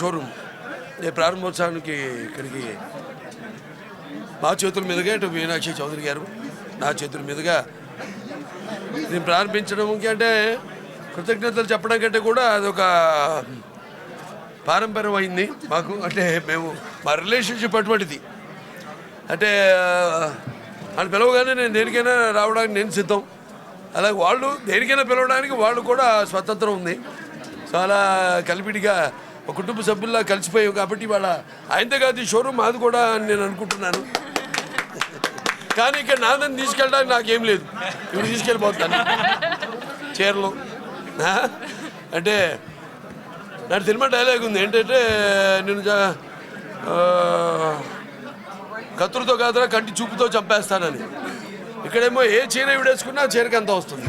Showroom నేను ప్రారంభోత్సవానికి ఇక్కడికి మా చేతుల మీదుగా ఇటు మీనాక్షి చౌదరి గారు నా చేతుల మీదుగా నేను ప్రారంభించడం అంటే కృతజ్ఞతలు చెప్పడం కంటే కూడా అదొక పారంపర్యం అయింది మాకు. అంటే మేము మా రిలేషన్షిప్ అటువంటిది. అంటే అని పిలవగానే నేను దేనికైనా రావడానికి నేను సిద్ధం. అలాగే వాళ్ళు దేనికైనా పిలవడానికి వాళ్ళు కూడా స్వతంత్రం ఉంది. చాలా కలిపిడిగా ఒక కుటుంబ సభ్యుల్లా కలిసిపోయావు కాబట్టి వాళ్ళ ఆయనతో కాదు ఈ షోరూమ్ మాది కూడా అని నేను అనుకుంటున్నాను. కానీ ఇక్కడ నాన్నని తీసుకెళ్ళడానికి నాకేం లేదు. ఇప్పుడు తీసుకెళ్ళిపోతాను. చీరలు. అంటే నాకు సినిమా డైలాగ్ ఉంది. ఏంటంటే నేను కత్తులతో కాదురా కంటి చూపుతో చంపేస్తానని. ఇక్కడేమో ఏ చీర విడేసుకున్నా ఆ చీరకి అంత వస్తుంది?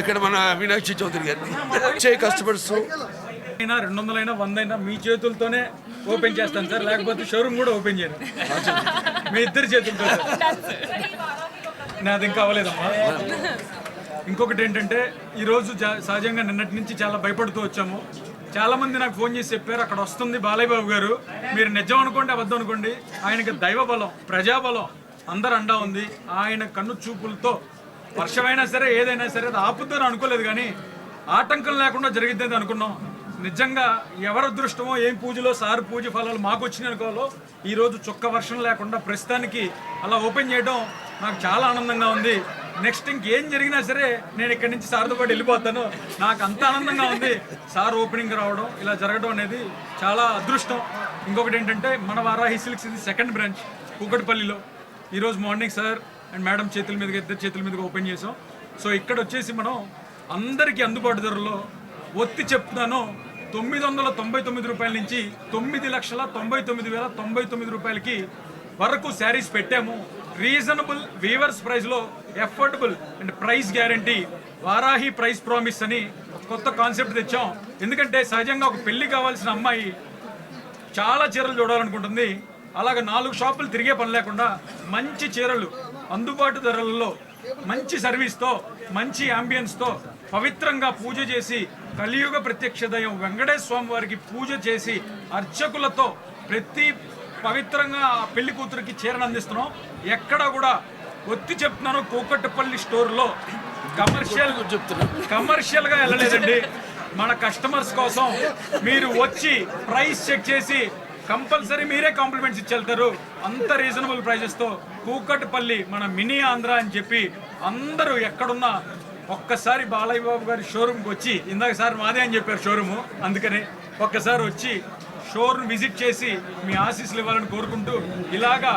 ఇక్కడ మన మీనాక్షి చౌదరి గారిని చే కష్టపడుస్తూ అయినా రెండు వందలైనా వంద అయినా మీ చేతులతోనే ఓపెన్ చేస్తాను సార్. లేకపోతే షోరూమ్ కూడా ఓపెన్ చేయను. మీ ఇద్దరి చేతులతో నాది ఇంకా అవ్వలేదమ్మా. ఇంకొకటి ఏంటంటే ఈరోజు జా- సహజంగా నిన్నటి నుంచి చాలా భయపడుతూ వచ్చాము. చాలా మంది నాకు ఫోన్ చేసి చెప్పారు అక్కడ వస్తుంది బాలయ్య బాబు గారు. మీరు నిజం అనుకోండి అబద్ధం అనుకోండి ఆయనకి దైవ బలం ప్రజాబలం అందరు అండా ఉంది. ఆయన కన్ను చూపులతో వర్షమైనా సరే ఏదైనా సరే అది ఆపుద్దని అనుకోలేదు కానీ ఆటంకం లేకుండా జరిగిద్దని అనుకున్నాం. నిజంగా ఎవరి అదృష్టమో ఏం పూజలో సార్ పూజ ఫలాలు మాకు వచ్చినాయి అనుకోవాలో ఈరోజు చుక్క వర్షం లేకుండా ప్రస్తుతానికి అలా ఓపెన్ చేయడం నాకు చాలా ఆనందంగా ఉంది. నెక్స్ట్ ఇంకేం జరిగినా సరే నేను ఇక్కడి నుంచి సార్తో పాటు వెళ్ళిపోతాను. నాకు అంత ఆనందంగా ఉంది సార్ ఓపెనింగ్ రావడం ఇలా జరగడం అనేది చాలా అదృష్టం. ఇంకొకటి ఏంటంటే మన వారాహి సిల్క్స్ ఇది సెకండ్ బ్రాంచ్ కూకట్పల్లిలో. ఈరోజు మార్నింగ్ సార్ అండ్ మేడం చేతుల మీదకి ఇద్దరు చేతుల మీదకి ఓపెన్ చేసాం సో ఇక్కడ వచ్చేసి మనం అందరికీ అందుబాటు ధరలో ఒత్తి చెప్తున్నాను. తొమ్మిది వందల తొంభై తొమ్మిది రూపాయల నుంచి తొమ్మిది లక్షల తొంభై తొమ్మిది వేల తొంభై తొమ్మిది రూపాయలకి వరకు శారీస్ పెట్టాము. రీజనబుల్ వీవర్స్ ప్రైస్లో affordable and price guarantee Varahi price promise అని కొత్త కాన్సెప్ట్ తెచ్చాం. ఎందుకంటే సహజంగా ఒక పెళ్ళి కావాల్సిన అమ్మాయి చాలా చీరలు చూడాలనుకుంటుంది. అలాగ నాలుగు షాపులు తిరిగే పని లేకుండా మంచి చీరలు అందుబాటు ధరలలో మంచి సర్వీస్తో మంచి అంబియన్స్తో పవిత్రంగా పూజ చేసి కలియుగ ప్రత్యక్ష దయం వెంకటేశ్వర స్వామి వారికి పూజ చేసి అర్చకులతో ప్రతి పవిత్రంగా పెళ్ళి కూతురికి చీరను అందిస్తున్నాం. ఎక్కడ కూడా ఒత్తి చెప్తున్నాను కూకట్పల్లి స్టోర్లో కమర్షియల్ చెప్తున్నాను కమర్షియల్గా వెళ్ళలేదండి. మన కస్టమర్స్ కోసం మీరు వచ్చి ప్రైస్ చెక్ చేసి కంపల్సరీ మీరే కాంప్లిమెంట్స్ ఇచ్చి వెళ్తారు. అంత రీజనబుల్ ప్రైజెస్తో కూకట్పల్లి మన మినీ ఆంధ్ర అని చెప్పి అందరూ ఎక్కడున్నా ఒక్కసారి బాలయ్య బాబు గారి షోరూమ్కి వచ్చి ఇందాక సార్ మాదే అని చెప్పారు షోరూము అందుకనే ఒక్కసారి వచ్చి షోరూమ్ విజిట్ చేసి మీ ఆశీస్సులు ఇవ్వాలని కోరుకుంటూ ఇలాగా